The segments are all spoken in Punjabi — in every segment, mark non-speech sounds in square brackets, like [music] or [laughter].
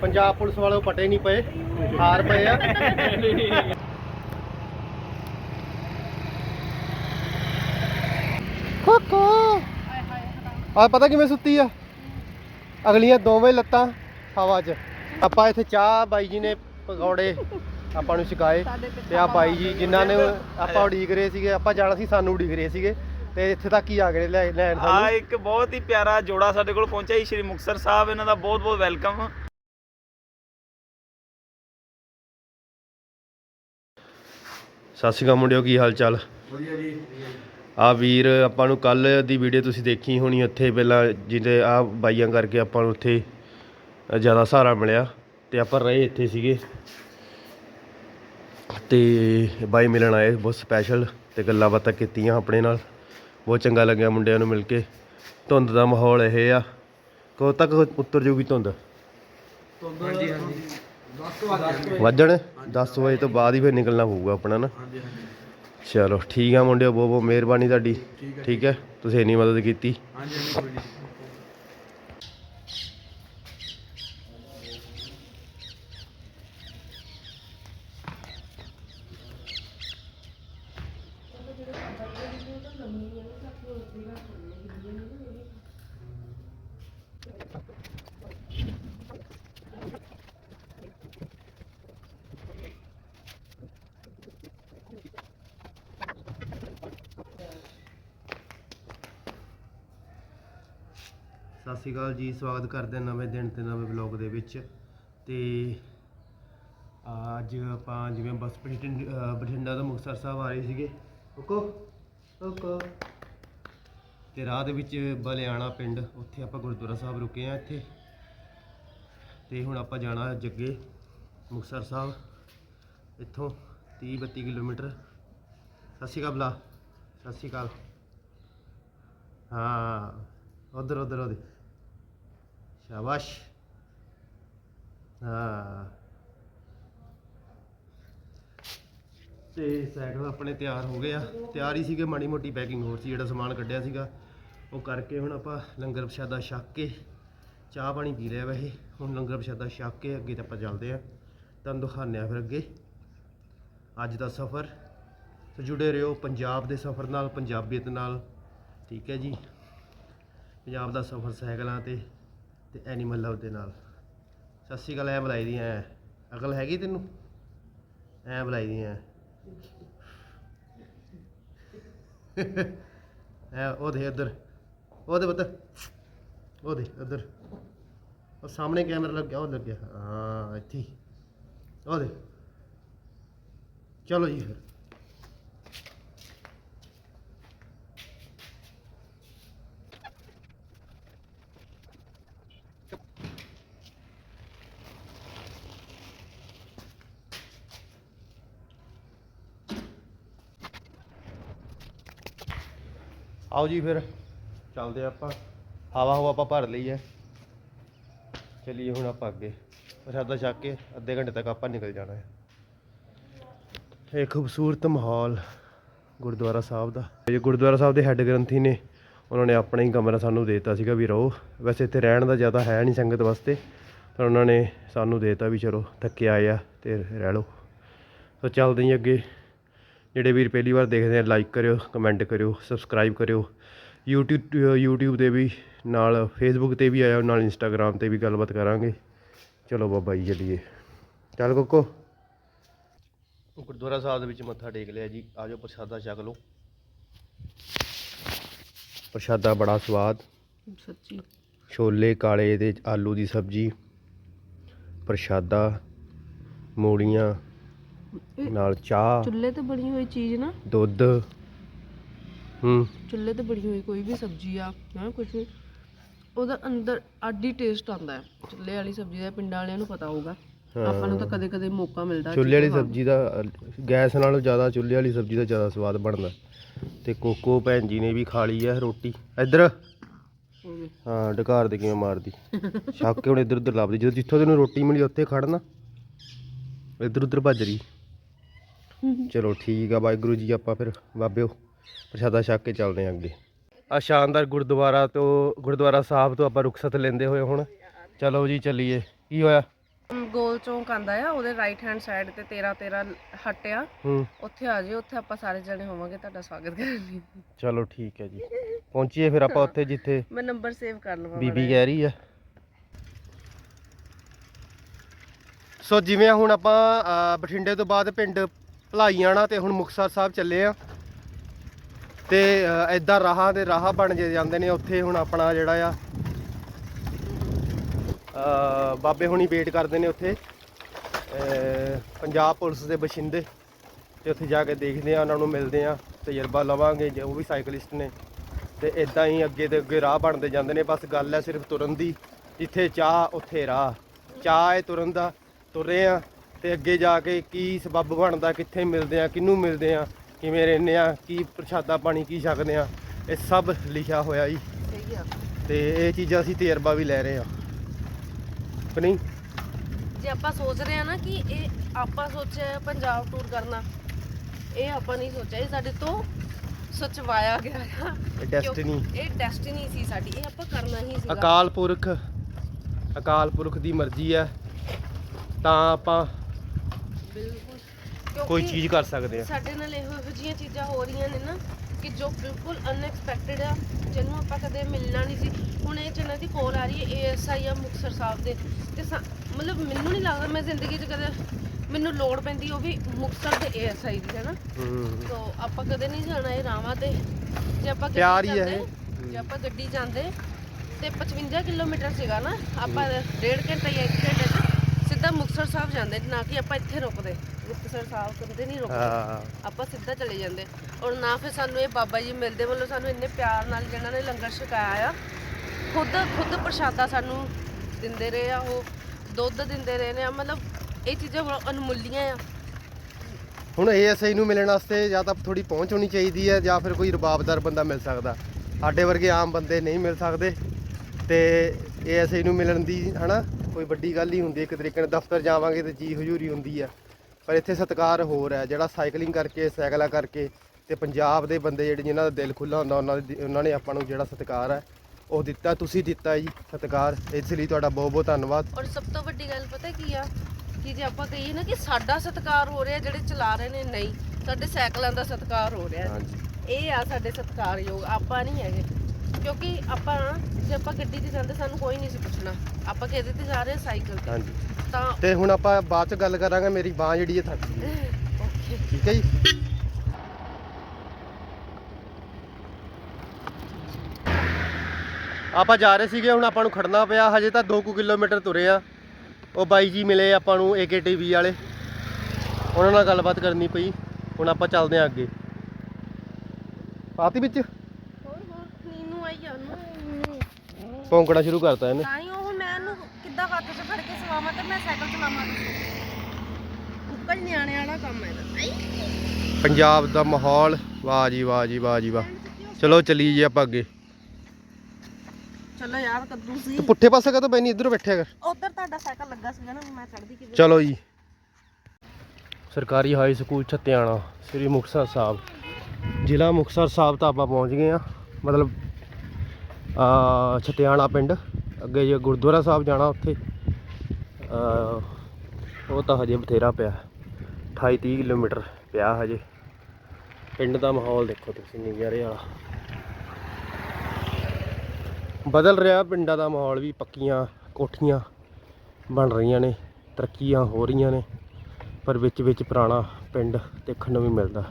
ਪੰਜਾਬ ਪੁਲਿਸ ਵਾਲੇ ਪਟੇ ਨਹੀਂ ਪਏ ਹਾਰ ਪਏ ਆ। ਕੋਕੋ ਆ ਪਤਾ ਕਿਵੇਂ ਸੁੱਤੀ ਆ? ਅਗਲੀਆਂ ਦੋਵੇਂ ਲੱਤਾਂ ਹਵਾ 'ਚ। ਆਪਾਂ ਇੱਥੇ ਚਾਹ ਬਾਈ ਜੀ ਨੇ ਪਕੌੜੇ ਆਪਾਂ ਨੂੰ ਛਕਾਏ ਤੇ ਆ ਬਾਈ ਜੀ ਜਿਨ੍ਹਾਂ ਨੇ ਆਪਾਂ ਉਡੀਕ ਰਹੇ ਸੀਗੇ ਆਪਾਂ ਜਾਣਾ ਸੀ ਸਾਨੂੰ ਉਡੀਕ ਰਹੇ ਸੀਗੇ ਤੇ ਇੱਥੇ ਤੱਕ ਹੀ ਆ ਗਏ ਲੈ- ਲੈਣ ਆ ਸਾਨੂੰ ਇੱਕ ਬਹੁਤ ਹੀ ਪਿਆਰਾ ਜੋੜਾ ਸਾਡੇ ਕੋਲ ਪਹੁੰਚਿਆ ਜੀ ਸ਼੍ਰੀ ਮੁਕਤਸਰ ਸਾਹਿਬ। ਇਹਨਾਂ ਦਾ ਬਹੁਤ ਬਹੁਤ ਵੈਲਕਮ। ਸਤਿ ਸ਼੍ਰੀ ਅਕਾਲ ਮੁੰਡਿਓ ਕੀ ਹਾਲ ਚਾਲ? ਵਧੀਆ ਜੀ ਆ ਵੀਰ ਆਪਾਂ ਨੂੰ ਕੱਲ ਦੀ ਵੀਡੀਓ ਤੁਸੀਂ ਦੇਖੀ ਹੋਣੀ ਉੱਥੇ ਪਹਿਲਾਂ ਜਿਹਦੇ ਆ ਬਾਈਆਂ ਕਰਕੇ ਆਪਾਂ ਨੂੰ ਉੱਥੇ ਜ਼ਿਆਦਾ ਸਹਾਰਾ ਮਿਲਿਆ ਤੇ ਆਪਾਂ ਰਹੇ ਇੱਥੇ ਸੀਗੇ। ਤੇ ਬਾਈ ਮਿਲਣ ਆਏ ਬਹੁਤ ਸਪੈਸ਼ਲ ਤੇ ਗੱਲਾਂ ਬਾਤਾਂ ਕੀਤੀਆਂ ਆਪਣੇ ਨਾਲ। ਬਹੁਤ ਚੰਗਾ ਲੱਗਿਆ ਮੁੰਡਿਆਂ ਨੂੰ ਮਿਲ ਕੇ। ਧੁੰਦ ਦਾ ਮਾਹੌਲ ਇਹ ਆ। ਕਦੋਂ ਤੱਕ ਉੱਤਰ ਜੂਗੀ ਧੁੰਦ ਹਾਂਜੀ ਹਾਂਜੀ। ਵੱਜਣ? 10 ਵਜੇ ਤੋਂ ਬਾਅਦ ਹੀ ਫਿਰ ਨਿਕਲਣਾ ਪਊਗਾ ਆਪਣਾ ਨਾ। ਚਲੋ ਠੀਕ ਆ ਮੁੰਡਿਓ ਬਹੁਤ ਬਹੁਤ ਮਿਹਰਬਾਨੀ ਤੁਹਾਡੀ। ਠੀਕ ਹੈ? ਤੁਸੀਂ ਇੰਨੀ ਮਦਦ ਕੀਤੀ। ਸਤਿ ਸ਼੍ਰੀ ਅਕਾਲ ਜੀ, ਸਵਾਗਤ ਕਰਦੇ ਹਾਂ ਨਵੇਂ ਦਿਨ ਤੇ ਨਵੇਂ ਵਲੌਗ ਦੇ ਵਿੱਚ। ਤੇ ਅੱਜ ਆਪਾਂ ਜਿਵੇਂ ਬਸ ਬਠਿੰਡ- ਬਠਿੰਡਾ ਤੋਂ ਮੁਕਤਸਰ ਸਾਹਿਬ ਆ ਰਹੇ ਸੀਗੇ। ਓਕੋ ਓਕੋ ਤੇ ਰਾਹ ਦੇ ਵਿੱਚ ਬਲਿਆਣਾ ਪਿੰਡ, ਉੱਥੇ ਆਪਾਂ ਗੁਰਦੁਆਰਾ ਸਾਹਿਬ ਰੁਕੇ ਆ ਇੱਥੇ। ਤੇ ਹੁਣ ਆਪਾਂ ਜਾਣਾ ਜੱਗੇ ਮੁਕਤਸਰ ਸਾਹਿਬ। ਇੱਥੋਂ 30 32 ਕਿਲੋਮੀਟਰ। ਸਤਿ ਸ਼੍ਰੀ ਅਕਾਲ ਬਲਾ ਸਤਿ ਸ਼੍ਰੀ ਅਕਾਲ। ਹਾਂ, ਉਧਰ ਉਧਰ ਉਹਦੇ ਸ਼ਾਬਾਸ਼ ਹਾਂ ਤੇ ਸਾਈਕਲ ਆਪਣੇ ਤਿਆਰ ਹੋ ਗਏ ਆ। ਤਿਆਰ ਹੀ ਸੀਗੇ, ਮਾੜੀ ਮੋਟੀ ਪੈਕਿੰਗ ਹੋਰ ਸੀ ਜਿਹੜਾ ਸਮਾਨ ਕੱਢਿਆ ਸੀਗਾ। ਉਹ ਕਰਕੇ ਹੁਣ ਆਪਾਂ ਲੰਗਰ ਪ੍ਰਸ਼ਾਦਾ ਛੱਕ ਕੇ ਚਾਹ ਪਾਣੀ ਪੀ ਲਿਆ ਵੈਸੇ। ਹੁਣ ਲੰਗਰ ਪ੍ਰਸ਼ਾਦਾ ਛਕ ਕੇ ਅੱਗੇ ਤਾਂ ਆਪਾਂ ਚੱਲਦੇ ਆ ਤੁਹਾਨੂੰ ਦਿਖਾਉਂਦੇ ਆ ਫਿਰ ਅੱਗੇ। ਅੱਜ ਦਾ ਸਫ਼ਰ। ਸੋ ਜੁੜੇ ਰਹੋ ਪੰਜਾਬ ਦੇ ਸਫ਼ਰ ਨਾਲ, ਪੰਜਾਬੀਅਤ ਨਾਲ। ਠੀਕ ਹੈ ਜੀ। ਪੰਜਾਬ ਦਾ ਸਫ਼ਰ ਸਾਈਕਲਾਂ ਤੇ ਤੇ ਐਨੀਮਲ ਲਵ ਦੇ ਨਾਲ। ਸਤਿ ਸ਼੍ਰੀ ਅਕਾਲ, ਐ ਬੁਲਾਈ ਦੀ ਐ। ਅਕਲ ਹੈਗੀ ਤੈਨੂੰ? ਐ ਬੁਲਾਈ ਦੀ ਐ। ਐ ਉਹਦੇ ਉਧਰ ਉਹਦੇ ਪੁੱਤ। ਉਹਦੇ ਉਧਰ ਉਹ ਸਾਹਮਣੇ ਕੈਮਰਾ ਲੱਗਿਆ, ਉਹ ਲੱਗਿਆ। ਹਾਂ, ਇੱਥੇ ਉਹ ਦੇ। ਚਲੋ ਜੀ ਫਿਰ। ਆਓ ਜੀ ਫਿਰ, ਚੱਲਦੇ ਆਪਾਂ। ਹਵਾ ਹਵਾ ਆਪਾਂ ਭਰ ਲਈ ਹੈ ਚਲਿਏ ਹੁਣ ਆਪਾਂ ਅੱਗੇ। ਪ੍ਰਸ਼ਾਦਾ ਛੱਕ ਕੇ ਅੱਧੇ ਘੰਟੇ ਤੱਕ ਆਪਾਂ ਨਿਕਲ ਜਾਣਾ ਹੈ। ਇਹ ਖੂਬਸੂਰਤ ਮਾਹੌਲ ਗੁਰਦੁਆਰਾ ਸਾਹਿਬ ਦਾ। ਜੇ ਗੁਰਦੁਆਰਾ ਸਾਹਿਬ ਦੇ ਹੈੱਡ ਗ੍ਰੰਥੀ ਨੇ, ਉਹਨਾਂ ਨੇ ਆਪਣਾ ਹੀ ਕਮਰਾ ਸਾਨੂੰ ਦੇ ਦਿੱਤਾ ਸੀਗਾ ਵੀ ਰਹੋ ਵੈਸੇ ਇੱਥੇ ਰਹਿਣ ਦਾ ਜ਼ਿਆਦਾ ਹੈ ਨਹੀਂ ਸੰਗਤ ਵਾਸਤੇ, ਪਰ ਉਹਨਾਂ ਨੇ ਸਾਨੂੰ ਦੇ ਦਿੱਤਾ ਵੀ ਚਲੋ, ਥੱਕੇ ਆਏ ਆ ਤੇ ਰਹਿ ਲਓ। ਸੋ ਚੱਲਦੇ ਹਾਂ ਅੱਗੇ। ਜਿਹੜੇ ਵੀਰ ਪਹਿਲੀ ਵਾਰ ਦੇਖਦੇ ਆ ਲਾਈਕ ਕਰਿਓ ਕਮੈਂਟ ਕਰਿਓ ਸਬਸਕ੍ਰਾਈਬ ਕਰਿਓ। YouTube YouTube ਤੇ ਵੀ ਨਾਲ Facebook ਤੇ ਵੀ ਆਇਆ ਨਾਲ Instagram ਤੇ ਵੀ ਗੱਲਬਾਤ ਕਰਾਂਗੇ। ਚਲੋ ਬਾਬਾ ਜੀ ਚੱਲੀਏ। ਚੱਲ ਕੋਕੋ। ਗੁਰਦੁਆਰਾ ਸਾਹਿਬ ਦੇ ਵਿੱਚ ਮੱਥਾ ਟੇਕ ਲਿਆ ਜੀ। ਆਜੋ ਪ੍ਰਸ਼ਾਦਾ ਛਕ ਲਓ। ਪ੍ਰਸ਼ਾਦਾ ਬੜਾ ਸਵਾਦ। ਸੱਚੀ। ਛੋਲੇ ਕਾਲੇ ਤੇ ਆਲੂ ਦੀ ਸਬਜ਼ੀ। ਪ੍ਰਸ਼ਾਦਾ ਮੂੜੀਆਂ ਇਹ ਨਾਲ ਚਾਹ। ਚੁੱਲ੍ਹੇ ਤੇ ਬਣੀ ਹੋਈ ਚੀਜ਼ ਨਾ। ਦੁੱਧ। ਹੂੰ। ਚੁੱਲ੍ਹੇ ਤੇ ਬਣੀ ਹੋਈ ਕੋਈ ਵੀ ਸਬਜ਼ੀ ਆ ਨਾ ਕੁਝ ਵੀ ਉਹਦਾ ਅੰਦਰ ਹੀ ਟੇਸਟ ਆਉਂਦਾ ਹੈ। ਚੁੱਲ੍ਹੇ ਵਾਲੀ ਸਬਜ਼ੀ ਦਾ ਪਿੰਡਾਂ ਵਾਲਿਆਂ ਨੂੰ ਪਤਾ ਹੋਊਗਾ। ਆਪਾਂ ਨੂੰ ਤਾਂ ਕਦੇ ਕਦੇ ਮੌਕਾ ਮਿਲਦਾ ਚੁੱਲ੍ਹੇ ਵਾਲੀ ਸਬਜ਼ੀ ਦਾ ਗੈਸ ਨਾਲੋਂ ਜ਼ਿਆਦਾ ਚੁੱਲ੍ਹੇ ਵਾਲੀ ਸਬਜ਼ੀ ਦਾ ਜ਼ਿਆਦਾ ਸਵਾਦ ਬਣਦਾ। ਤੇ ਕੋਕੋ ਭੈਣ ਜੀ ਨੇ ਵੀ ਖਾ ਲਈ ਆ ਰੋਟੀ। ਇੱਧਰ। ਹਾਂ ਢਕਾਰ ਦੇ ਕਿਵੇਂ ਮਾਰਦੀ। ਛੱਕ ਕੇ ਹੁਣ ਇੱਧਰ ਉੱਧਰ ਲੱਭਦੀ। ਜਦੋਂ ਜਿੱਥੋਂ ਤੈਨੂੰ ਰੋਟੀ ਮਿਲੀ ਉੱਥੇ ਖੜਨਾ ਇੱਧਰ ਉੱਧਰ ਭੱਜ ਰਹੀ। ਚਲੋ ਠੀਕ ਆ ਵਾਹਿਗੁਰੂ ਜੀ ਆਪਾਂ ਫਿਰ ਬਾਬਿਓ ਪ੍ਰਸ਼ਾਦਾ ਛੱਕ ਕੇ ਚੱਲਦੇ ਆਂ ਅੱਗੇ। ਆ ਸ਼ਾਨਦਾਰ ਗੁਰਦੁਆਰਾ ਤੋਂ ਗੁਰਦੁਆਰਾ ਸਾਹਿਬ ਤੋਂ ਆਪਾਂ ਰੁਖਸਤ ਲੈਂਦੇ ਹੋਏ ਹੁਣ। ਚਲੋ ਜੀ ਚੱਲੀਏ। ਕੀ ਹੋਇਆ? ਗੋਲ ਚੌਂਕ ਆਂਦਾ ਆ ਉਹਦੇ ਰਾਈਟ ਹੈਂਡ ਸਾਈਡ ਤੇ 13 13 ਹੱਟ ਆ। ਉੱਥੇ ਆ ਜਿਓ ਉੱਥੇ ਆਪਾਂ ਸਾਰੇ ਜਣੇ ਹੋਵਾਂਗੇ ਤੁਹਾਡਾ ਸਵਾਗਤ ਕਰਨ ਲਈ। ਚਲੋ ਠੀਕ ਹੈ ਜੀ। ਪਹੁੰਚੀਏ ਫਿਰ ਆਪਾਂ ਉੱਥੇ ਜਿੱਥੇ ਮੈਂ ਨੰਬਰ ਸੇਵ ਕਰ ਲਵਾਂ ਬੀਬੀ ਕਹਿ ਰਹੀ ਹੈ ਸੋ ਜਿਵੇਂ ਹੁਣ ਆਪਾਂ ਬਠਿੰਡੇ ਤੋਂ ਬਾਅਦ ਪਿੰਡ ਭਲਾਈ ਆਣਾ ਤੇ ਹੁਣ ਮੁਕਤਸਰ ਸਾਹਿਬ ਚੱਲੇ ਆ। ਤੇ ਐਦਾਂ ਰਾਹਾਂ ਦੇ ਰਾਹ ਬਣ ਜੇ ਜਾਂਦੇ ਨੇ, ਉੱਥੇ ਹੁਣ ਆਪਣਾ ਜਿਹੜਾ ਆ ਬਾਬੇ ਹੁਣੀ ਵੇਟ ਕਰਦੇ ਨੇ ਉੱਥੇ। ਪੰਜਾਬ ਪੁਲਿਸ ਦੇ ਬਸ਼ਿੰਦੇ ਤੇ ਉੱਥੇ ਜਾ ਕੇ ਦੇਖਦੇ ਆ, ਉਹਨਾਂ ਨੂੰ ਮਿਲਦੇ ਆ, ਤਜਰਬਾ ਲਵਾਂਗੇ, ਜੇ ਉਹ ਵੀ ਸਾਈਕਲਿਸਟ ਨੇ। ਤੇ ਇਦਾਂ ਹੀ ਅੱਗੇ ਤੇ ਅੱਗੇ ਰਾਹ ਬਣਦੇ ਜਾਂਦੇ ਨੇ, ਬਸ ਗੱਲ ਹੈ ਸਿਰਫ ਤੁਰਨ ਦੀ। ਜਿੱਥੇ ਚਾਹ, ਉੱਥੇ ਰਾਹ। ਚਾਹ ਹੈ ਤੁਰਨ ਦਾ, ਤੁਰੇ ਆ। ਤੇ ਅੱਗੇ ਜਾ ਕੇ ਕੀ ਸਬੱਬ ਬਣਦਾ ਕਿੱਥੇ ਮਿਲਦੇ ਆ ਕਿਹਨੂੰ ਮਿਲਦੇ ਆ ਕਿਵੇਂ ਰਹਿੰਦੇ ਆ ਕੀ ਪ੍ਰਸ਼ਾਦਾ ਪਾਣੀ ਕੀ ਛਕਦੇ ਆ ਇਹ ਸਭ ਲਿਖਿਆ ਹੋਇਆ ਜੀ। ਸਹੀ ਆ। ਤੇ ਇਹ ਚੀਜ਼ਾਂ ਅਸੀਂ ਤਜਰਬਾ ਵੀ ਲੈ ਰਹੇ ਆ। ਕਿ ਨਹੀਂ? ਜੇ ਆਪਾਂ ਸੋਚ ਰਹੇ ਆ ਨਾ ਕਿ ਇਹ ਆਪਾਂ ਸੋਚਿਆ ਪੰਜਾਬ ਟੂਰ ਕਰਨਾ ਇਹ ਆਪਾਂ ਨਹੀਂ ਸੋਚਿਆ ਇਹ ਸਾਡੇ ਤੋਂ ਸਚਵਾਇਆ ਗਿਆ ਆ। ਇਹ ਡੈਸਟੀਨੀ ਇਹ ਡੈਸਟੀਨੀ ਸੀ ਸਾਡੀ ਇਹ ਆਪਾਂ ਕਰਨਾ ਹੀ ਸੀਗਾ। ਅਕਾਲ ਪੁਰਖ ਅਕਾਲ ਪੁਰਖ ਦੀ ਮਰਜ਼ੀ ਹੈ ਤਾਂ ਆਪਾਂ ਬਿਲਕੁਲ। ਕੋਈ ਚੀਜ਼ ਕਰ ਸਕਦੇ ਆ। ਸਾਡੇ ਨਾਲ ਇਹੋ ਇਹੋ ਜਿਹੀਆਂ ਚੀਜ਼ਾਂ ਹੋ ਰਹੀਆਂ ਨੇ ਨਾ ਕਿ ਜੋ ਬਿਲਕੁਲ ਅਨਐਕਸਪੈਕਟਡ ਆ ਜਿਹਨੂੰ ਆਪਾਂ ਕਦੇ ਮਿਲਣਾ ਨਹੀਂ ਸੀ। ਹੁਣ ਇਹ ਜਿਹਨਾਂ ਦੀ ਕੋਲ ਆ ਰਹੀ ਹੈ ਏਐਸਆਈ ਆ ਮੁਕਤਸਰ ਸਾਹਿਬ ਦੇ। ਤੇ ਸਾ- ਮਤਲਬ ਮੈਨੂੰ ਨਹੀਂ ਲੱਗਦਾ ਮੈਂ ਜ਼ਿੰਦਗੀ 'ਚ ਕਦੇ ਮੈਨੂੰ ਲੋੜ ਪੈਂਦੀ ਉਹ ਵੀ ਮੁਕਤਸਰ ਦੇ ਏਐਸਆਈ ਦੀ ਹੈ ਨਾ? ਹੂੰ। ਸੋ ਆਪਾਂ ਕਦੇ ਨਹੀਂ ਜਾਣਾ ਇਹ ਰਾਵਾਂ ਤੇ। ਜੇ ਆਪਾਂ ਗੱਡੀ ਪਿਆਰ ਹੀ ਹੈ ਜਾਂਦੇ, ਇਹ। ਜੇ ਆਪਾਂ ਗੱਡੀ ਜਾਂਦੇ ਤੇ 55 ਕਿਲੋਮੀਟਰ ਸੀਗਾ ਨਾ ਆਪਾਂ ਡੇਢ ਘੰਟੇ ਜਾਂ 1 ਘੰਟੇ 'ਚ ਸਿੱਧਾ ਮੁਕਤਸਰ ਸਾਹਿਬ ਜਾਂਦੇ ਨਾ ਕਿ ਆਪਾਂ ਇੱਥੇ ਰੁਕਦੇ। ਮੁਕਤਸਰ ਸਾਹਿਬ ਕਦੇ ਨਹੀਂ ਰੁਕਦੇ। ਹਾਂ। ਆਪਾਂ ਸਿੱਧਾ ਚਲੇ ਜਾਂਦੇ। ਔਰ ਨਾ ਫਿਰ ਸਾਨੂੰ ਇਹ ਬਾਬਾ ਜੀ ਮਿਲਦੇ ਮਤਲਬ ਸਾਨੂੰ ਇੰਨੇ ਪਿਆਰ ਨਾਲ ਜਿਹਨਾਂ ਨੇ ਲੰਗਰ ਛਕਾਇਆ ਆ ਖੁਦ ਖੁਦ ਪ੍ਰਸ਼ਾਦਾ ਸਾਨੂੰ ਦਿੰਦੇ ਰਹੇ ਆ ਉਹ ਦੁੱਧ ਦਿੰਦੇ ਰਹੇ ਨੇ ਮਤਲਬ ਇਹ ਚੀਜ਼ਾਂ ਬੜਾ ਅਨਮੁੱਲੀਆਂ ਆ। ਹੁਣ ਏਐਸਆਈ ਨੂੰ ਮਿਲਣ ਵਾਸਤੇ ਜਾਂ ਤਾਂ ਥੋੜੀ ਪਹੁੰਚ ਹੋਣੀ ਚਾਹੀਦੀ ਹੈ ਜਾਂ ਫਿਰ ਕੋਈ ਰਬਾਬਦਾਰ ਬੰਦਾ ਮਿਲ ਸਕਦਾ। ਸਾਡੇ ਵਰਗੇ ਆਮ ਬੰਦੇ ਨਹੀਂ ਮਿਲ ਸਕਦੇ ਤੇ ਏਐਸਆਈ ਨੂੰ ਮਿਲਣ ਦੀ ਹਨਾ? ਕੋਈ ਵੱਡੀ ਗੱਲ ਹੀ ਹੁੰਦੀ ਹੈ ਇੱਕ ਤਰੀਕੇ ਨਾਲ ਦਫ਼ਤਰ ਜਾਵਾਂਗੇ ਤੇ ਜੀ ਹਜ਼ੂਰੀ ਹੁੰਦੀ ਹੈ ਪਰ ਇੱਥੇ ਸਤਿਕਾਰ ਹੋਰ ਹੈ ਜਿਹੜਾ ਸਾਈਕਲਿੰਗ ਕਰਕੇ ਸਾਈਕਲਾਂ ਕਰਕੇ ਤੇ ਪੰਜਾਬ ਦੇ ਬੰਦੇ ਜਿਹੜੇ ਜਿਨ੍ਹਾਂ ਦਾ ਦਿਲ ਖੁੱਲਾ ਹੁੰਦਾ ਉਹਨਾਂ ਦੀ ਉਹਨਾਂ ਨੇ ਆਪਾਂ ਨੂੰ ਜਿਹੜਾ ਸਤਿਕਾਰ ਹੈ ਉਹ ਦਿੱਤਾ ਤੁਸੀਂ ਦਿੱਤਾ ਜੀ ਸਤਿਕਾਰ। ਇਸ ਲਈ ਤੁਹਾਡਾ ਬਹੁਤ ਬਹੁਤ ਧੰਨਵਾਦ। ਔਰ ਸਭ ਤੋਂ ਵੱਡੀ ਗੱਲ ਪਤਾ ਕੀ ਆ ਕਿ ਜੇ ਆਪਾਂ ਕਹੀਏ ਨਾ ਕਿ ਸਾਡਾ ਸਤਿਕਾਰ ਹੋ ਰਿਹਾ ਜਿਹੜੇ ਚਲਾ ਰਹੇ ਨੇ ਨਹੀਂ ਸਾਡੇ ਸਾਈਕਲਾਂ ਦਾ ਸਤਿਕਾਰ ਹੋ ਰਿਹਾ। ਇਹ ਆ ਸਾਡੇ ਸਤਿਕਾਰਯੋਗ ਆਪਾਂ ਨਹੀਂ ਹੈਗੇ। ਕਿਉਂਕਿ ਆਪਾਂ ਜੇ ਆਪਾਂ ਗੱਡੀ 'ਚ ਜਾਂਦੇ ਸਾਨੂੰ ਕੋਈ ਨਹੀਂ ਸੀ ਪੁੱਛਣਾ। ਆਪਾਂ ਕਿਹਦੇ ਤੇ ਜਾ ਰਹੇ ਹਾਂ? ਸਾਈਕਲ ਤੇ। ਹਾਂਜੀ। ਤਾਂ ਤੇ ਹੁਣ ਆਪਾਂ ਬਾਅਦ ਚ ਗੱਲ ਕਰਾਂਗੇ ਮੇਰੀ ਬਾਹ ਜਿਹੜੀ ਹੈ ਥੱਕ ਗਈ। ਹੈ। ਓਕੇ। ਠੀਕ ਹੈ ਜੀ? ਆਪਾਂ ਜਾ ਰਹੇ ਸੀਗੇ ਹੁਣ ਆਪਾਂ ਨੂੰ ਖੜਨਾ ਪਿਆ। ਹਜੇ ਤਾਂ 2 ਕਿਲੋਮੀਟਰ ਤੁਰੇ ਆ। ਉਹ ਬਾਈ ਜੀ ਮਿਲੇ ਆਪਾਂ ਨੂੰ ਏਕੇਟੀਵੀ ਵਾਲੇ। ਉਹਨਾਂ ਨਾਲ ਗੱਲਬਾਤ ਕਰਨੀ ਪਈ। ਹੁਣ ਆਪਾਂ ਚੱਲਦੇ ਆ ਅੱਗੇ। ਪਾਤੀ ਵਿੱਚ? ਆ ਭੌਂਕਣਾ ਸ਼ੁਰੂ ਕਰਤਾ ਇਹਨੇ। ਤਾਂ ਹੀ ਉਹ ਮੈਂ ਇਹਨੂੰ ਕਿੱਦਾਂ ਹੱਥ 'ਚ ਫੜ ਕੇ ਸਵਾਵਾਂ ਤੇ ਮੈਂ ਸਾਈਕਲ ਚਲਾਵਾਂ। ਉੱਕਲ ਨਿਆਣੇ ਵਾਲਾ ਕੰਮ ਹੈ ਇਹਦਾ। ਪੰਜਾਬ ਦਾ ਮਾਹੌਲ ਵਾਹ ਜੀ ਵਾਹ ਜੀ ਵਾਹ ਜੀ ਵਾਹ। ਚਲੋ ਚੱਲੀਏ ਜੀ ਆਪਾਂ ਅੱਗੇ। ਚਲੋ ਯਾਰ ਕੱਦੂ ਸੀ। ਪੁੱਠੇ ਪਾਸੇ ਕਦੋਂ ਬੈਣੀ? ਇੱਧਰ ਬੈਠਿਆ ਕਰ। ਉਧਰ ਤੁਹਾਡਾ ਸਾਈਕਲ ਲੱਗਾ ਸੀਗਾ ਨਾ ਮੈਂ ਚੜਦੀ ਕਿਵੇਂ ਚਲੋ ਜੀ। ਸਰਕਾਰੀ ਹਾਈ ਸਕੂਲ ਛੱਤਿਆਣਾ ਸ੍ਰੀ ਮੁਕਤਸਰ ਸਾਹਿਬ। ਜ਼ਿਲ੍ਹਾ ਮੁਕਤਸਰ ਸਾਹਿਬ ਤਾਂ ਆਪਾਂ ਪਹੁੰਚ ਗਏ ਆ ਮਤਲਬ ਆ ਪਿੰਡ, ਅੱਗੇ ਜੇ ਗੁਰਦੁਆਰਾ ਸਾਹਿਬ ਜਾਣਾ ਉੱਥੇ। ਉਹ ਤਾਂ ਹਜੇ ਬਥੇਰਾ ਪਿਆ 28 30 ਕਿਲੋਮੀਟਰ ਪਿਆ ਹਜੇ। ਪਿੰਡ ਦਾ ਮਾਹੌਲ ਦੇਖੋ ਤੁਸੀਂ, ਨਜ਼ਾਰੇ ਵਾਲਾ। ਬਦਲ ਰਿਹਾ ਪਿੰਡਾਂ ਦਾ ਮਾਹੌਲ ਵੀ, ਪੱਕੀਆਂ ਕੋਠੀਆਂ ਬਣ ਰਹੀਆਂ ਨੇ, ਤਰੱਕੀਆਂ ਹੋ ਰਹੀਆਂ ਨੇ, ਪਰ ਵਿੱਚ ਵਿੱਚ ਪੁਰਾਣਾ ਪਿੰਡ ਦੇਖਣ ਨੂੰ ਵੀ ਮਿਲਦਾ।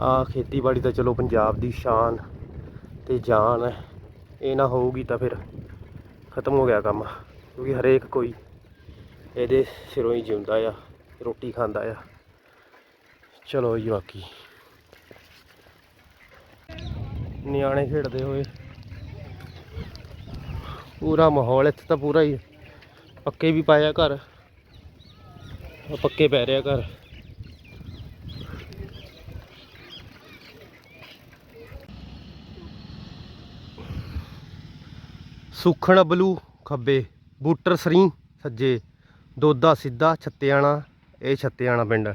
ਆ ਖੇਤੀਬਾੜੀ ਤਾਂ ਚਲੋ ਪੰਜਾਬ ਦੀ ਸ਼ਾਨ ਤੇ ਜਾਨ ਹੈ। ਇਹ ਨਾ ਹੋਊਗੀ ਤਾਂ ਫਿਰ ਖਤਮ ਹੋ ਗਿਆ ਕੰਮ, ਕਿਉਂਕਿ ਹਰੇਕ ਕੋਈ ਇਹਦੇ ਸਿਰੋਂ ਹੀ ਜਿਉਂਦਾ ਆ, ਰੋਟੀ ਖਾਂਦਾ ਆ। ਚਲੋ ਜੀ ਬਾਕੀ। ਨਿਆਣੇ ਖੇਡਦੇ ਹੋਏ। ਪੂਰਾ ਮਾਹੌਲ ਇੱਥੇ ਤਾਂ ਪੂਰਾ ਹੀ ਪੱਕੇ ਵੀ ਪਾਇਆ ਘਰ। ਪੱਕੇ ਪੈ ਰਿਹਾ ਘਰ। ਸੁਖਣ ਬਲੂ ਖੱਬੇ, ਬੂਟਰ ਸਰੀ ਸੱਜੇ, ਦੋਦਾ ਸਿੱਧਾ ਛੱਤਿਆਣਾ, ਇਹ ਛੱਤਿਆਣਾ ਪਿੰਡ।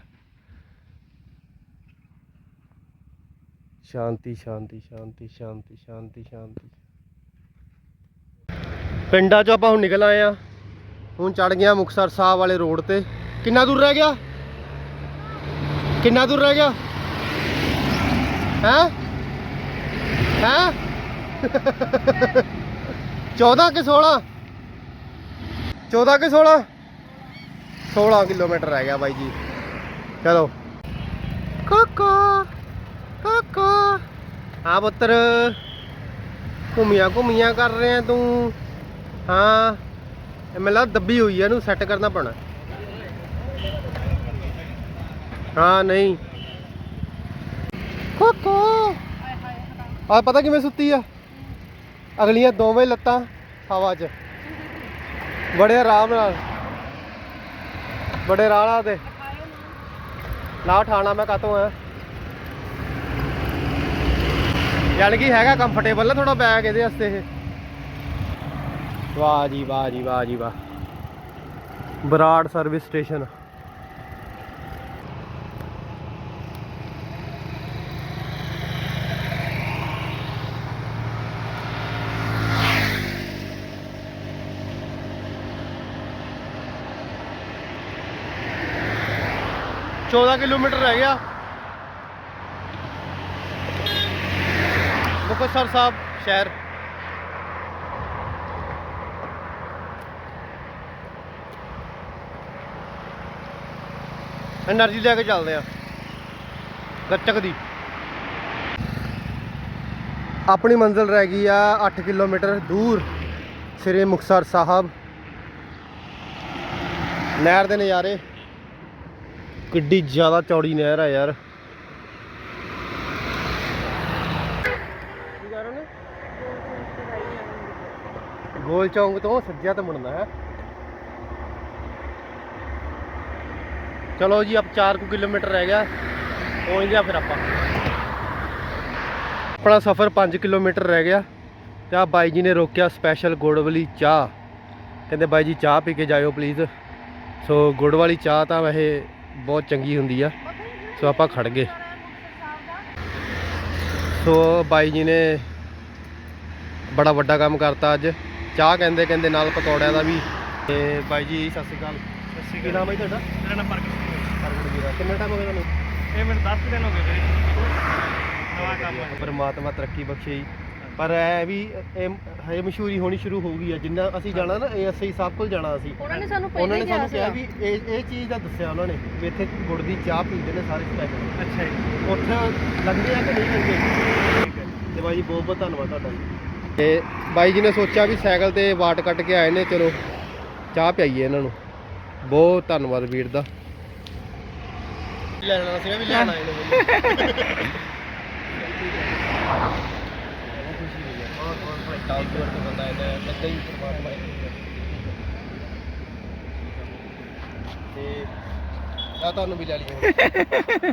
ਸ਼ਾਂਤੀ ਸ਼ਾਂਤੀ ਸ਼ਾਂਤੀ ਸ਼ਾਂਤੀ ਸ਼ਾਂਤੀ ਸ਼ਾਂਤੀ। ਪਿੰਡਾਂ ਚੋਂ ਆਪਾਂ ਹੁਣ ਨਿਕਲ ਆਏ ਆ। ਹੁਣ ਚੜ ਗਿਆ ਮੁਕਤਸਰ ਸਾਹਿਬ ਵਾਲੇ ਰੋਡ ਤੇ। ਕਿੰਨਾ ਦੂਰ ਰਹਿ ਗਿਆ? ਕਿੰਨਾ ਦੂਰ ਰਹਿ ਗਿਆ? ਹੈ? ਹੈ? 14 ਕਿ 16 14 ਕਿ 16 16 ਕਿਲੋਮੀਟਰ ਰਹਿ ਗਿਆ ਬਾਈ ਜੀ। ਚਲੋ। ਕਾਕਾ ਕਾਕਾ। ਆ ਪੁੱਤਰ। ਘੁੰਮੀਆਂ ਘੁੰਮੀਆਂ ਕਰ ਰਿਹਾ ਤੂੰ। ਹਾਂ। ਇਹ ਮੈਨੂੰ ਦੱਬੀ ਹੋਈ ਆ, ਇਹਨੂੰ ਸੈੱਟ ਕਰਨਾ ਪੈਣਾ। ਹਾਂ, ਨਹੀਂ। ਕੋਕੋ। ਆ ਪਤਾ ਕਿਵੇਂ ਸੁੱਤੀ ਆ? ਅਗਲੀਆਂ ਦੋਵੇਂ ਲੱਤਾਂ ਹਵਾ 'ਚ। ਬੜੇ ਆਰਾਮ ਨਾਲ। ਬੜੇ ਰਾਣਾ ਤੇ। ਨਾ ਉਠਾਣਾ ਮੈਂ ਕਾਤੋਂ ਆ। ਯਾਨੀ ਕਿ ਹੈਗਾ ਕੰਫਰਟੇਬਲ ਨਾ ਥੋੜਾ ਬੈਗ ਇਹਦੇ ਵਾਸਤੇ ਇਹ। ਵਾਹ ਜੀ ਵਾਹ ਜੀ ਵਾਹ ਜੀ, ਵਾਹ। ਬਰਾੜ ਸਰਵਿਸ ਸਟੇਸ਼ਨ 14 ਕਿਲੋਮੀਟਰ ਰਹਿ ਗਿਆ। ਮੁਕਤਸਰ ਸਾਹਿਬ ਸ਼ਹਿਰ। ਐਨਰਜੀ ਲੈ ਕੇ ਚੱਲਦੇ ਆ। ਗੱਚਕ ਦੀ। ਆਪਣੀ ਮੰਜ਼ਿਲ ਰਹਿ ਗਈ ਆ 8 ਕਿਲੋਮੀਟਰ ਦੂਰ ਸ੍ਰੀ ਮੁਕਤਸਰ ਸਾਹਿਬ। ਨਹਿਰ ਦੇ ਨਜ਼ਾਰੇ। ਕਿੱਡੀ ਜ਼ਿਆਦਾ ਚੌੜੀ ਨਹਿਰ ਆ ਯਾਰ। ਗੋਲ ਚੌਂਕ ਤੋਂ ਸੱਜਿਆ ਤੇ ਮੁੜਨਾ ਹੈ। ਚਲੋ ਜੀ ਅਬ 4 ਕੁ ਕਿਲੋਮੀਟਰ ਰਹਿ ਗਿਆ। ਪਹੁੰਚ ਗਿਆ ਫਿਰ ਆਪਾਂ। ਆਪਣਾ ਸਫ਼ਰ 5 ਕਿਲੋਮੀਟਰ ਰਹਿ ਗਿਆ। ਤੇ ਆ ਬਾਈ ਜੀ ਨੇ ਰੋਕਿਆ ਸਪੈਸ਼ਲ ਗੁੜ ਵਾਲੀ ਚਾਹ। ਕਹਿੰਦੇ ਬਾਈ ਜੀ ਚਾਹ ਪੀ ਕੇ ਜਾਇਓ ਪਲੀਜ਼ ਸੋ ਗੁੜ ਵਾਲੀ ਚਾਹ ਤਾਂ ਵੈਸੇ ਬਹੁਤ ਚੰਗੀ ਹੁੰਦੀ ਆ। ਸੋ ਆਪਾਂ ਖੜ ਗਏ। ਸੋ ਬਾਈ ਜੀ ਨੇ ਬੜਾ ਵੱਡਾ ਕੰਮ ਕਰਤਾ ਅੱਜ। ਚਾਹ ਕਹਿੰਦੇ ਕਹਿੰਦੇ ਨਾਲ ਪਕੌੜਿਆਂ ਦਾ ਵੀ। ਤੇ ਬਾਈ ਜੀ ਸਤਿ ਸ਼੍ਰੀ ਅਕਾਲ। ਸਤਿ ਸ਼੍ਰੀ ਅਕਾਲ। ਨਾਮ ਹੈ ਤੁਹਾਡਾ? ਮੇਰਾ ਨਾਮ ਪ੍ਰਗਟ ਪ੍ਰਗਟ ਵੀਰਾ। ਕਿੰਨਾ ਟਾਈਮ ਹੋ ਗਿਆ ਤੁਹਾਨੂੰ? ਇਹ ਮੈਨੂੰ 10 ਦਿਨ ਹੋ ਗਏ ਵੀਰੇ ਨਵਾਂ ਕੰਮ ਹੈ ਪਰਮਾਤਮਾ ਤਰੱਕੀ ਬਖਸ਼ੇ ਜੀ। ਪਰ ਇਹ ਵੀ ਇਹ ਹਜੇ ਮਸ਼ਹੂਰੀ ਹੋਣੀ ਸ਼ੁਰੂ ਹੋ ਗਈ ਆ। ਜਿੰਨਾ ਅਸੀਂ ਜਾਣਾ ਨਾ ਏਐਸਆਈ ਸਾਹਿਬ ਕੋਲ ਜਾਣਾ ਅਸੀਂ। ਉਹਨਾਂ ਨੇ ਸਾਨੂੰ ਉਹਨਾਂ ਪਹਿਲਾਂ ਨੇ ਹੀ ਸਾਨੂੰ ਕਿਹਾ ਵੀ ਇਹ ਇਹ ਚੀਜ਼ ਦਾ ਦੱਸਿਆ ਉਹਨਾਂ ਨੇ ਵੀ ਇੱਥੇ ਗੁੜ ਦੀ ਚਾਹ ਪੀਂਦੇ ਨੇ ਸਾਰੇ ਸਪੈਸ਼ਲ ਅੱਛਾ ਜੀ। ਉੱਥੇ ਲੱਗਦੇ ਆ ਕਿ ਨਹੀਂ ਲੱਗਦੇ? ਠੀਕ ਹੈ। ਤੇ ਬਾਈ ਜੀ ਬਹੁਤ ਬਹੁਤ ਧੰਨਵਾਦ ਤੁਹਾਡਾ ਜੀ। ਤੇ ਬਾਈ ਜੀ ਨੇ ਸੋਚਿਆ ਵੀ ਸਾਈਕਲ ਤੇ ਵਾਟ ਕੱਟ ਕੇ ਆਏ ਨੇ ਚਲੋ ਚਾਹ ਪਿਆਈਏ ਇਹਨਾਂ ਨੂੰ। ਬਹੁਤ ਧੰਨਵਾਦ ਵੀਰ ਦਾ। ਲੈਣਾ ਸੀਗਾ ਵੀ ਲੈਣ [laughs] ਆਏ ਨੇ ਬੰਦਾ ਇਹਦਾ ਲੱਗਾ ਹੀ ਪਰਮਾਤਮਾ ਤੇ ਆ ਤੁਹਾਨੂੰ ਵੀ ਲੈ ਲਈਏ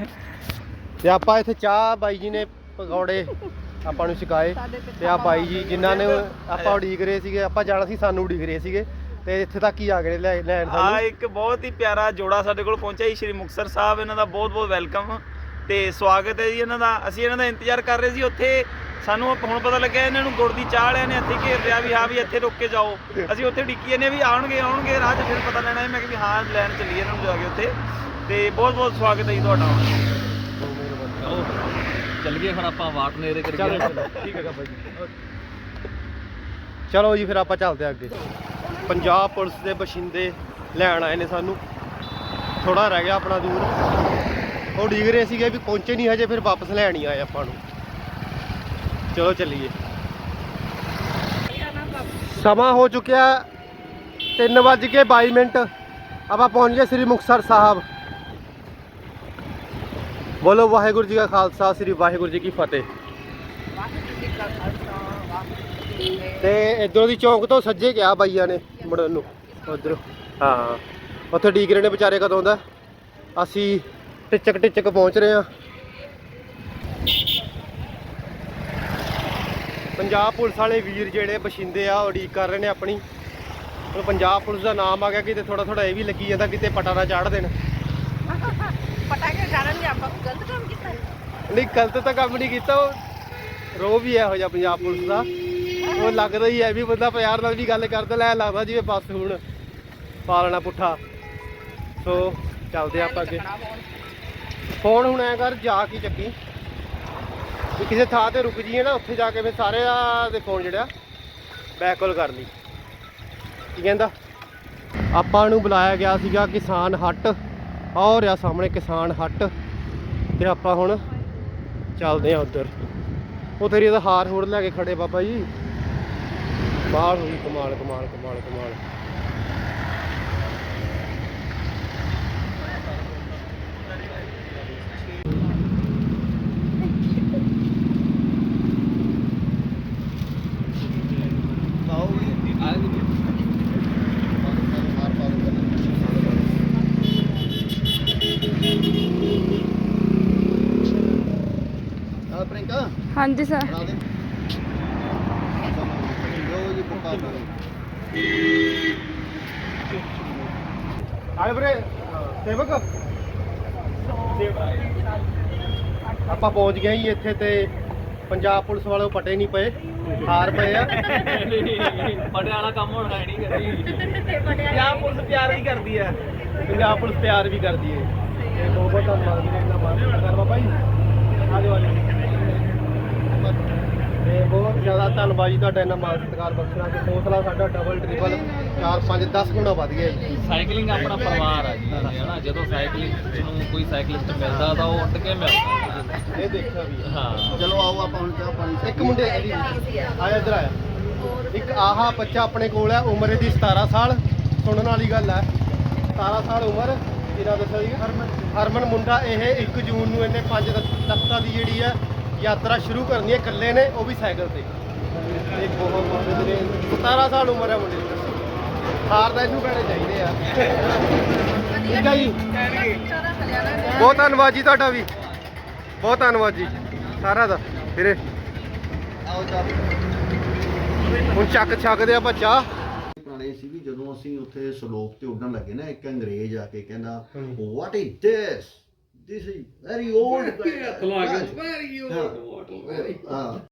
ਤੇ ਆਪਾਂ ਇੱਥੇ ਚਾਹ ਬਾਈ ਜੀ ਨੇ ਪਕੌੜੇ ਆਪਾਂ ਨੂੰ ਛਕਾਏ ਤੇ ਆ ਬਾਈ ਜੀ ਜਿਨ੍ਹਾਂ ਨੇ ਆਪਾਂ ਉਡੀਕ ਰਹੇ ਸੀਗੇ ਆਪਾਂ ਜਾਣਾ ਸੀ ਸਾਨੂੰ ਉਡੀਕ ਰਹੇ ਸੀਗੇ ਤੇ ਇੱਥੇ ਤੱਕ ਹੀ ਆ ਗਏ ਲੈ- ਲੈਣ ਆ ਸਾਨੂੰ ਇੱਕ ਬਹੁਤ ਹੀ ਪਿਆਰਾ ਜੋੜਾ ਸਾਡੇ ਕੋਲ ਪਹੁੰਚਿਆ ਜੀ ਸ਼੍ਰੀ ਮੁਕਤਸਰ ਸਾਹਿਬ ਇਹਨਾਂ ਦਾ ਬਹੁਤ ਬਹੁਤ ਵੈਲਕਮ ਤੇ ਸਵਾਗਤ ਹੈ ਜੀ ਇਹਨਾਂ ਦਾ। ਅਸੀਂ ਇਹਨਾਂ ਦਾ ਇੰਤਜ਼ਾਰ ਕਰ ਰਹੇ ਸੀ ਉੱਥੇ ਸਾਨੂੰ ਹੁਣ ਪਤਾ ਲੱਗਿਆ ਇਹਨਾਂ ਨੂੰ ਗੁੜ ਦੀ ਚਾਹ ਵਾਲਿਆਂ ਨੇ ਇੱਥੇ ਘੇਰ ਲਿਆ ਵੀ ਹਾਂ ਵੀ ਇੱਥੇ ਰੁਕ ਕੇ ਜਾਓ। ਅਸੀਂ ਉੱਥੇ ਡਿੱਕੀ ਨੇ ਵੀ ਆਉਣਗੇ ਆਉਣਗੇ ਰਾਹ 'ਚ ਫਿਰ ਪਤਾ ਲੈਣਾ ਹੈ। ਮੈਂ ਕਿ ਵੀ ਹਾਂ ਲੈਣ ਚੱਲੀਏ ਇਹਨਾਂ ਨੂੰ ਜਾ ਕੇ ਉੱਥੇ। ਤੇ ਬਹੁਤ ਬਹੁਤ ਸਵਾਗਤ ਹੈ ਜੀ ਤੁਹਾਡਾ। ਚੱਲ ਗਏ ਫਿਰ ਆਪਾਂ ਵਾਟ ਨੇੜੇ ਕਰ ਚਲੋ ਚਲੋ ਠੀਕ ਹੈ ਬਾਈ ਜੀ। ਚਲੋ ਜੀ ਫਿਰ ਆਪਾਂ ਚੱਲਦੇ ਹਾਂ ਅੱਗੇ। ਪੰਜਾਬ ਪੁਲਿਸ ਦੇ ਬਸ਼ਿੰਦੇ ਲੈਣ ਆਏ ਨੇ ਸਾਨੂੰ। ਥੋੜਾ ਰਹਿ ਗਿਆ ਆਪਣਾ ਦੂਰ। ਉਹ ਉਡੀਕ ਰਹੇ ਸੀਗੇ ਵੀ ਪਹੁੰਚੇ ਨਹੀਂ ਹਜੇ ਫਿਰ ਵਾਪਸ ਲੈਣ ਹੀ ਆਏ ਆਪਾਂ ਨੂੰ। ਚਲੋ ਚੱਲੀਏ। ਸਮਾਂ ਹੋ ਚੁੱਕਿਆ 3:22 ਮਿੰਟ। ਆਪਾਂ ਪਹੁੰਚ ਗਏ ਸ੍ਰੀ ਮੁਕਤਸਰ ਸਾਹਿਬ। ਬੋਲੋ ਵਾਹਿਗੁਰੂ ਜੀ ਕਾ ਖਾਲਸਾ ਸ੍ਰੀ ਵਾਹਿਗੁਰੂ ਜੀ ਕੀ ਫਤਿਹ। ਤੇ ਇਧਰੋਂ ਦੀ ਚੌਂਕ ਤੋਂ ਸੱਜੇ ਗਿਆ ਬਾਈਆਂ ਨੇ ਮੁੜਨ ਨੂੰ ਉਧਰ। ਹਾਂ। ਉੱਥੇ ਡੀਕ ਰਹੇ ਨੇ ਵਿਚਾਰੇ ਕਦੋਂ ਦਾ। ਅਸੀਂ ਟਿਚਕ ਟਿਚਕ ਪਹੁੰਚ ਰਹੇ ਆ ਪੰਜਾਬ ਪੁਲਿਸ ਵਾਲੇ ਵੀਰ ਜਿਹੜੇ ਬਸ਼ਿੰਦੇ ਆ ਉਡੀਕ ਕਰ ਰਹੇ ਨੇ ਆਪਣੀ। ਹੁਣ ਪੰਜਾਬ ਪੁਲਿਸ ਦਾ ਨਾਮ ਆ ਗਿਆ ਕਿਤੇ ਥੋੜਾ ਥੋੜਾ ਇਹ ਵੀ ਲੱਗੀ ਜਾਂਦਾ ਕਿਤੇ ਪਟਾ ਨਾ ਚਾੜ ਦੇਣ। ਪਟਾਕੇ ਜਾਣਨ ਦੇ ਆਪਾਂ ਗਲਤ ਕੰਮ ਕੀਤਾ? ਨਹੀਂ ਗਲਤ ਤਾਂ ਕੰਮ ਨਹੀਂ ਕੀਤਾ ਉਹ। ਰੋ ਵੀ ਇਹੋ ਜਿਹਾ ਪੰਜਾਬ ਪੁਲਿਸ ਦਾ। ਉਹ ਲੱਗਦਾ ਹੀ ਹੈ ਵੀ ਬੰਦਾ ਪਿਆਰ ਨਾਲ ਵੀ ਗੱਲ ਕਰਦਾ ਲੈ ਲੱਗਦਾ ਜਿਵੇਂ ਬਸ ਹੁਣ ਪਾ ਲੈਣਾ ਪੁੱਠਾ। ਸੋ ਚੱਲਦੇ ਆਪਾਂ ਅੱਗੇ। ਫੋਨ ਹੁਣ ਐ ਕਰ ਜਾ ਕੇ ਚੱਕੀ। ਵੀ ਕਿਸੇ ਥਾਂ ਤੇ ਰੁਕ ਜੀਏ ਨਾ, ਉੱਥੇ ਜਾ ਕੇ ਫਿਰ ਸਾਰੇ ਦੇ ਫੋਨ ਜਿਹੜਾ ਬੈਕ ਕਾਲ ਕਰ ਲਈ। ਕੀ ਕਹਿੰਦਾ? ਆਪਾਂ ਨੂੰ ਬੁਲਾਇਆ ਗਿਆ ਸੀਗਾ ਕਿਸਾਨ ਹੱਟ ਔਰ ਆ ਸਾਹਮਣੇ ਕਿਸਾਨ ਹੱਟ। ਤੇ ਆਪਾਂ ਹੁਣ ਚੱਲਦੇ ਆ ਉੱਧਰ। ਉਹ ਤੇਰੀ ਇਹਦਾ ਹਾਰ ਹੂਰ ਲੈ ਕੇ ਖੜੇ ਬਾਬਾ ਜੀ। ਬਾਹਰ ਹੋਈ ਕਮਾਲ ਕਮਾਲ ਕਮਾਲ ਕਮਾਲ ਆ ਪ੍ਰਿੰਕਾ ਹਾਂਜੀ ਸਰ। ਬਣਾ ਦੇ। ਲੋ ਜੀ ਪੱਕਾ ਆਏ ਵੀਰੇ ਸੇਵਕ? ਆਪਾਂ ਪਹੁੰਚ ਗਏ ਜੀ ਇੱਥੇ ਤੇ ਪੰਜਾਬ ਪੁਲਿਸ ਵਾਲੇ ਪਟੇ ਨਹੀਂ ਪਏ ਹਾਰ ਪਏ ਆ। ਪਟਿਆਲਾ ਕੰਮ ਹੋਣਾ ਹੈ ਨਹੀਂ ਕਰੀ ਪੰਜਾਬ ਪੁਲਿਸ ਪਿਆਰ ਵੀ ਕਰਦੀ ਆ। ਪੰਜਾਬ ਪੁਲਿਸ ਪਿਆਰ ਵੀ ਕਰਦੀ ਹੈ। ਬਹੁਤ ਬਹੁਤ ਧੰਨਵਾਦ ਵੀਰੇ ਇੰਨਾ ਮਾਨ ਕਰ ਬਾਬਾ ਜੀ ਆ ਜਾਓ ਆ ਜਾਓ। ਤੇ ਬਹੁਤ ਜ਼ਿਆਦਾ ਧੰਨਵਾਦ ਜੀ ਤੁਹਾਡਾ ਇੰਨਾ ਮਾਨ ਸਤਿਕਾਰ ਬਖਸ਼ਣਾ ਤੇ ਹੌਸਲਾ ਸਾਡਾ ਡਬਲ ਟ੍ਰਿਪਲ 4 5 10 ਗੁਣਾ ਵੱਧ ਗਿਆ ਜੀ। ਸਾਈਕਲਿੰਗ ਆਪਣਾ ਪਰਿਵਾਰ ਆ ਜੀ ਹਨਾ ਜਦੋਂ ਸਾਈਕਲਿਸਟ ਨੂੰ ਕੋਈ ਸਾਈਕਲਿਸਟ ਮਿਲਦਾ ਤਾਂ ਉਹ ਉੱਡ ਕੇ ਮਿਲਦਾ। ਇਹ ਦੇਖਿਆ ਵੀ ਹੈ। ਹਾਂ। ਚਲੋ ਆਓ ਆਪਾਂ ਹੁਣ ਚਾਹ ਪਾਣੀ ਇੱਕ ਮੁੰਡੇ ਆਇਆ ਇੱਧਰ ਆਇਆ। ਇੱਕ ਆਹਾ ਬੱਚਾ ਆਪਣੇ ਕੋਲ ਹੈ ਉਮਰ ਇਹਦੀ 17 ਸਾਲ। ਸੁਣਨ ਵਾਲੀ ਗੱਲ ਹੈ 17 ਸਾਲ ਉਮਰ। ਇਹਦਾ ਦੱਸਿਆ ਜੀ। ਹਰਮਨ। ਹਰਮਨ ਮੁੰਡਾ ਇਹ 1 ਜੂਨ ਨੂੰ ਇਹਨੇ 5 ਤਖਤਾਂ ਦੀ ਜਿਹੜੀ ਹੈ ਯਾਤਰਾ ਸ਼ੁਰੂ ਕਰਨੀ ਹੈ ਇਕੱਲੇ ਨੇ ਉਹ ਵੀ ਸਾਈਕਲ ਤੇ। ਤੇ ਬਹੁਤ ਬਹੁਤ ਵੀਰੇ 17 ਸਾਲ ਉਮਰ ਹੈ ਮੁੰਡੇ ਦੀ। ਹਾਰ ਦਾ ਇਹਨੂੰ ਕਹਿਣੇ ਚਾਹੀਦੇ ਆ। ਠੀਕ ਹੈ ਜੀ? ਬਹੁਤ ਧੰਨਵਾਦ ਜੀ ਤੁਹਾਡਾ ਵੀ। ਬਹੁਤ ਧੰਨਵਾਦ ਜੀ। ਸਾਰਾ ਦਾ। ਵੀਰੇ। ਹੁਣ ਚੱਕ ਛਕਦੇ ਆਪਾਂ ਚਾਹ। ਪੁਰਾਣੇ ਸੀ ਵੀ ਜਦੋਂ ਅਸੀਂ ਉੱਥੇ ਸਲੋਪ ਤੇ ਉੱਡਣ ਲੱਗੇ ਨਾ ਇੱਕ ਅੰਗਰੇਜ਼ ਆ ਕੇ ਕਹਿੰਦਾ what is this This is very old. Very, uh, very old. Very old. Very old.